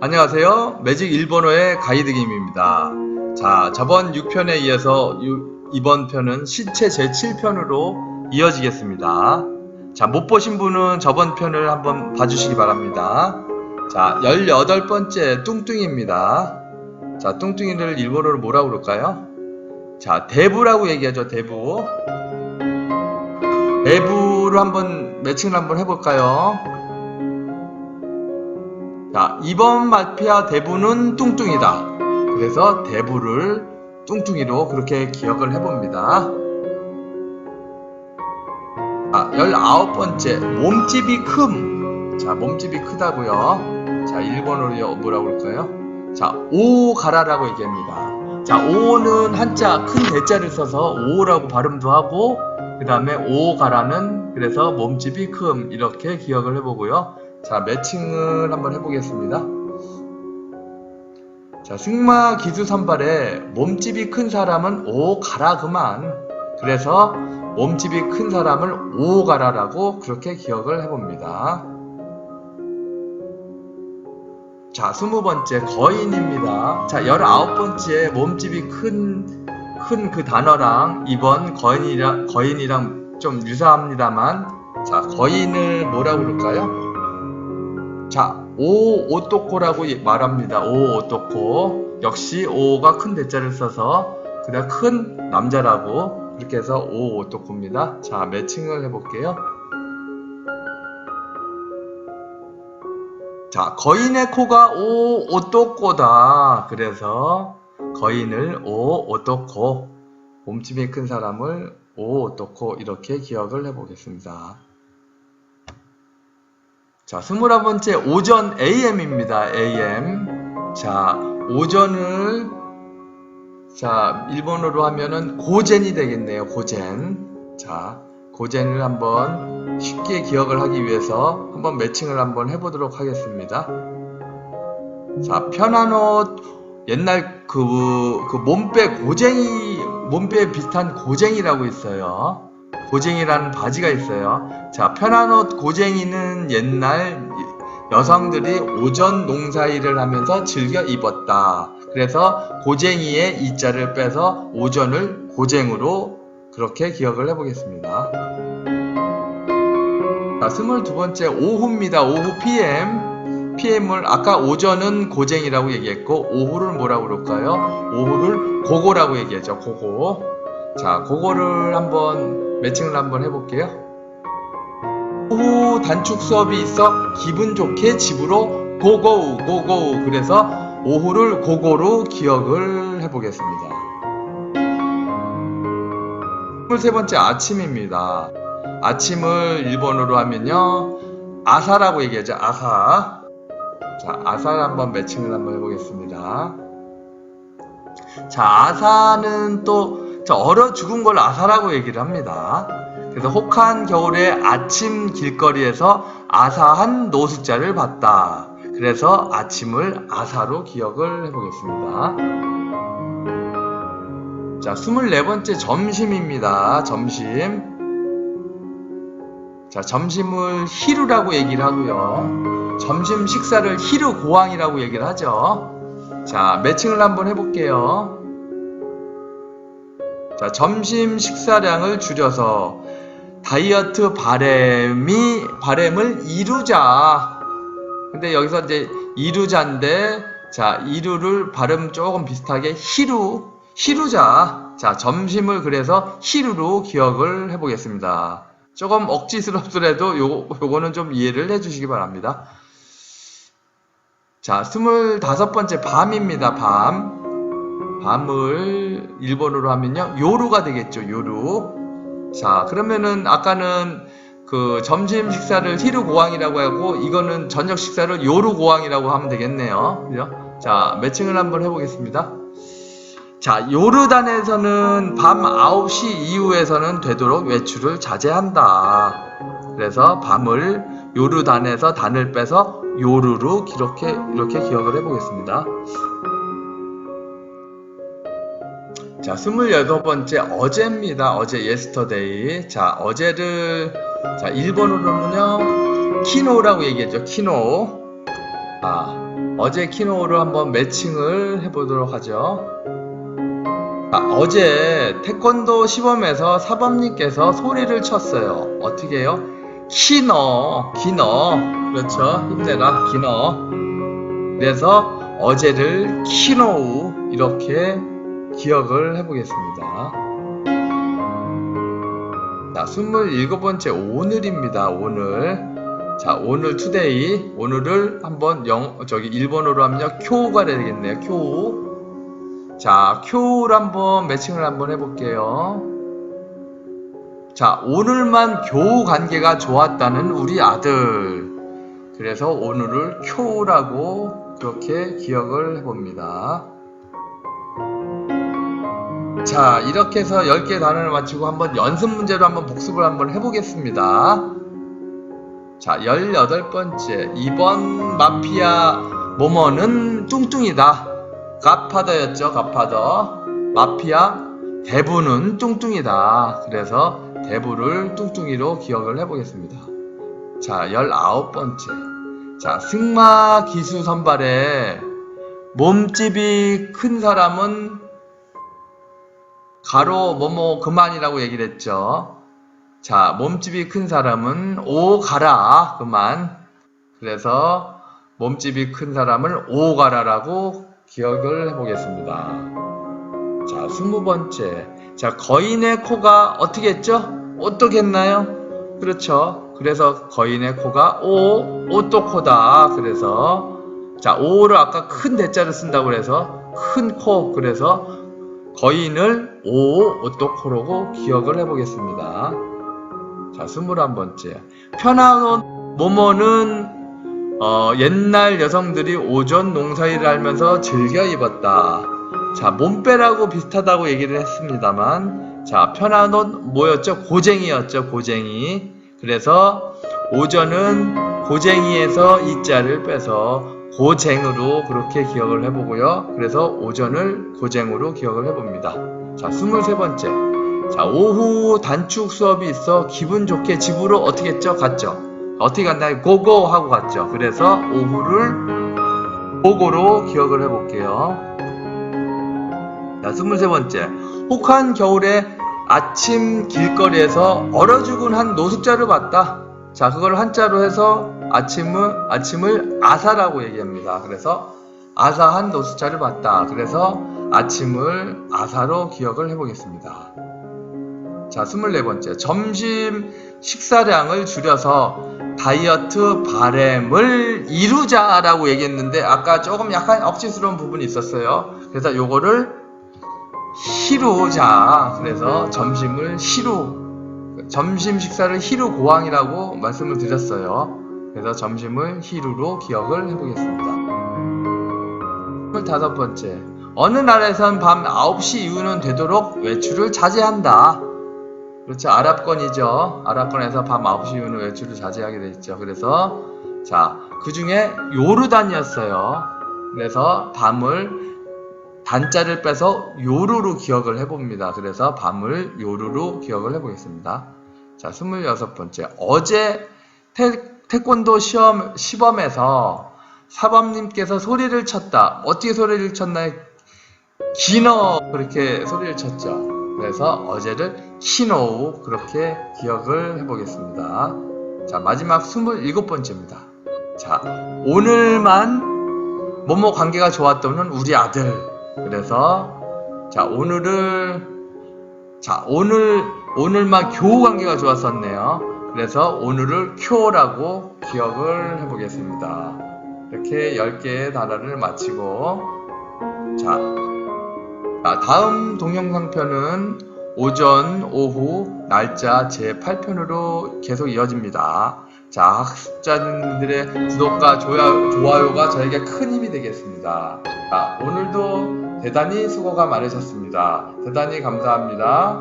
안녕하세요. 매직 일본어의 가이드 김입니다. 자, 저번 6편에 이어서 유- 이번 편은 신체 제7편으로 이어지겠습니다. 자, 못 보신 분은 저번 편을 한번 봐주시기 바랍니다. 자, 18번째 뚱뚱입니다. 자, 뚱뚱이를 일본어로 뭐라고 그럴까요? 자, 대부라고 얘기하죠, 대부. 대부로 한번 매칭을 한번 해볼까요? 자, 이번 마피아 대부는 뚱뚱이다. 그래서 대부를 뚱뚱이로 그렇게 기억을 해봅니다. 자, 19번째, 몸집이 큼. 자, 몸집이 크다고요. 자, 일본어로 뭐라고 그럴까요? 자, 오가라라고 얘기합니다. 자, 오는 한자 큰 대자를 써서 오라고 발음도 하고, 그 다음에 오가라는 그래서 몸집이 큼 이렇게 기억을 해보고요. 자, 매칭을 한번 해보겠습니다. 자, 승마 기수 선발에 몸집이 큰 사람은 오 가라 그만. 그래서 몸집이 큰 사람을 오 가라라고 그렇게 기억을 해봅니다. 자, 스무 번째 거인입니다. 자, 열아홉 번째 몸집이 큰, 큰 그 단어랑 이번 거인이랑, 거인이랑 좀 유사합니다만, 자, 거인을 뭐라고 그럴까요? 자, 오 오토코라고 말합니다. 오 오토코. 역시 오가 큰 대자를 써서 그냥 큰 남자라고 그렇게 해서 오 오토코입니다. 자, 매칭을 해볼게요. 자, 거인의 코가 오 오토코다. 그래서 거인을 오 오토코. 몸집이 큰 사람을 오 오토코 이렇게 기억을 해보겠습니다. 자, 스물한 번째 오전 AM입니다. AM. 자, 오전을 자, 일본어로 하면은 고젠이 되겠네요. 고젠. 자, 고젠을 한번 쉽게 기억을 하기 위해서 한번 매칭을 한번 해보도록 하겠습니다. 자, 편한 옷 옛날 그, 그 몸빼 고쟁이 몸빼 비슷한 고쟁이라고 있어요. 고쟁이라는 바지가 있어요. 자, 편한 옷 고쟁이는 옛날 여성들이 오전 농사일을 하면서 즐겨 입었다. 그래서 고쟁이의 이 자를 빼서 오전을 고쟁으로 그렇게 기억을 해보겠습니다. 자, 스물두 번째 오후입니다. 오후 PM. PM을 아까 오전은 고쟁이라고 얘기했고 오후를 뭐라고 그럴까요? 오후를 고고라고 얘기했죠. 고고. 자, 그거를 한번 매칭을 한번 해볼게요. 오후 단축 수업이 있어 기분 좋게 집으로 고고우 고고우 그래서 오후를 고고로 기억을 해보겠습니다. 23번째 아침입니다. 아침을 일본어로 하면요 아사라고 얘기하죠 아사 자 아사를 한번 매칭을 한번 해보겠습니다. 자 아사는 또 자, 얼어 죽은 걸 아사라고 얘기를 합니다. 그래서 혹한 겨울에 아침 길거리에서 아사한 노숙자를 봤다. 그래서 아침을 아사로 기억을 해보겠습니다. 자, 24번째 점심입니다. 점심. 자, 점심을 히루라고 얘기를 하고요. 점심 식사를 히루 고항이라고 얘기를 하죠. 자, 매칭을 한번 해볼게요. 자, 점심 식사량을 줄여서 다이어트 바램이 바램을 이루자. 근데 여기서 이제 이루자인데 자, 이루를 발음 조금 비슷하게 히루 히루자. 자, 점심을 그래서 히루로 기억을 해 보겠습니다. 조금 억지스럽더라도 요 요거는 좀 이해를 해 주시기 바랍니다. 자, 스물다섯 번째 밤입니다. 밤. 밤을 일본어로 하면요. 요루가 되겠죠 요루. 자 그러면은 아까는 그 점심 식사를 히루 고항이라고 하고 이거는 저녁 식사를 요루 고항이라고 하면 되겠네요. 그죠? 자 매칭을 한번 해보겠습니다. 자 요르단에서는 밤 9시 이후에서는 되도록 외출을 자제한다. 그래서 밤을 요르단에서 단을 빼서 요루로 이렇게 이렇게 기억을 해보겠습니다. 자, 28번째 어제입니다. 어제 yesterday. 자, 어제를 자, 일본어로는요. 키노라고 얘기했죠. 키노. 아, 어제 키노를 한번 매칭을 해 보도록 하죠. 아, 어제 태권도 시범에서 사범님께서 소리를 쳤어요. 어떻게 해요? 키너, 기너. 그렇죠. 힘내라, 기너. 그래서 어제를 키노우 이렇게 기억을 해보겠습니다. 자, 27번째 오늘입니다. 오늘. 자, 오늘 투데이. 오늘을 한번 영, 저기 일본어로 하면요. 쿄가 되겠네요. 쿄. 자, 쿄를 한번 매칭을 한번 해 볼게요. 자, 오늘만 교우 관계가 좋았다는 우리 아들. 그래서 오늘을 쿄라고 그렇게 기억을 해 봅니다. 자, 이렇게 해서 10개 단어를 마치고 한번 연습 문제로 한번 복습을 한번 해보겠습니다. 자, 18번째. 이번 마피아 모모는 뚱뚱이다. 갓파더였죠, 갓파더. 마피아 대부는 뚱뚱이다. 그래서 대부를 뚱뚱이로 기억을 해보겠습니다. 자, 19번째. 자, 승마 기수 선발에 몸집이 큰 사람은 가로 뭐뭐 그만이라고 얘기를 했죠. 자, 몸집이 큰 사람은 오 가라 그만. 그래서 몸집이 큰 사람을 오 가라라고 기억을 해보겠습니다. 자, 스무 번째. 자, 거인의 코가 어떻게 했죠? 어떻게 했나요? 그렇죠. 그래서 거인의 코가 오, 오또코다. 그래서 자, 오를 아까 큰 대자를 쓴다고 그래서 큰 코. 그래서 거인을 오, 오또코로고 기억을 해보겠습니다. 자, 스물한 번째. 편한 옷 모모는 어, 옛날 여성들이 오전 농사일을 하면서 즐겨 입었다. 자, 몸빼라고 비슷하다고 얘기를 했습니다만, 자, 편한 옷 뭐였죠? 고쟁이였죠, 고쟁이. 그래서 오전은 고쟁이에서 이 자를 빼서 고쟁으로 그렇게 기억을 해보고요. 그래서 오전을 고쟁으로 기억을 해봅니다. 자, 23번째. 자, 오후 단축 수업이 있어 기분 좋게 집으로 어떻게 했죠? 갔죠? 어떻게 갔나요? 고고 하고 갔죠. 그래서 오후를 고고로 기억을 해볼게요. 자, 23번째. 혹한 겨울에 아침 길거리에서 얼어 죽은 한 노숙자를 봤다. 자, 그걸 한자로 해서 아침을, 아침을 아사라고 얘기합니다. 그래서 아사한 노숙자를 봤다. 그래서 아침을 아사로 기억을 해보겠습니다. 자, 24번째. 점심 식사량을 줄여서 다이어트 바램을 이루자라고 얘기했는데 아까 조금 약간 억지스러운 부분이 있었어요. 그래서 요거를 히루자. 그래서 점심을 히루. 점심 식사를 히루 고항이라고 말씀을 드렸어요. 그래서 점심을 히루로 기억을 해보겠습니다. 25번째. 어느 나라에선 밤 9시 이후는 되도록 외출을 자제한다. 그렇죠. 아랍권이죠. 아랍권에서 밤 9시 이후는 외출을 자제하게 돼 있죠. 그래서 자, 그 중에 요르단이었어요. 그래서 밤을 단자를 빼서 요루로 기억을 해봅니다. 그래서 밤을 요루로 기억을 해보겠습니다. 자, 26번째. 어제 태, 태권도 시험, 시범에서 사범님께서 소리를 쳤다. 어떻게 소리를 쳤나요? 기너 그렇게 소리를 쳤죠. 그래서 어제를 키노우 그렇게 기억을 해보겠습니다. 자 마지막 27번째입니다. 자 오늘만 뭐뭐 관계가 좋았던 우리 아들. 그래서 자 오늘을 자 오늘 오늘만 교우 관계가 좋았었네요. 그래서 오늘을 쿄라고 기억을 해보겠습니다. 이렇게 10개의 단어를 마치고 자 자, 다음 동영상편은 오전, 오후, 날짜 제8편으로 계속 이어집니다. 자, 학습자님들의 구독과 좋아요, 좋아요 가 저에게 큰 힘이 되겠습니다. 자, 오늘도 대단히 수고가 많으셨습니다. 대단히 감사합니다.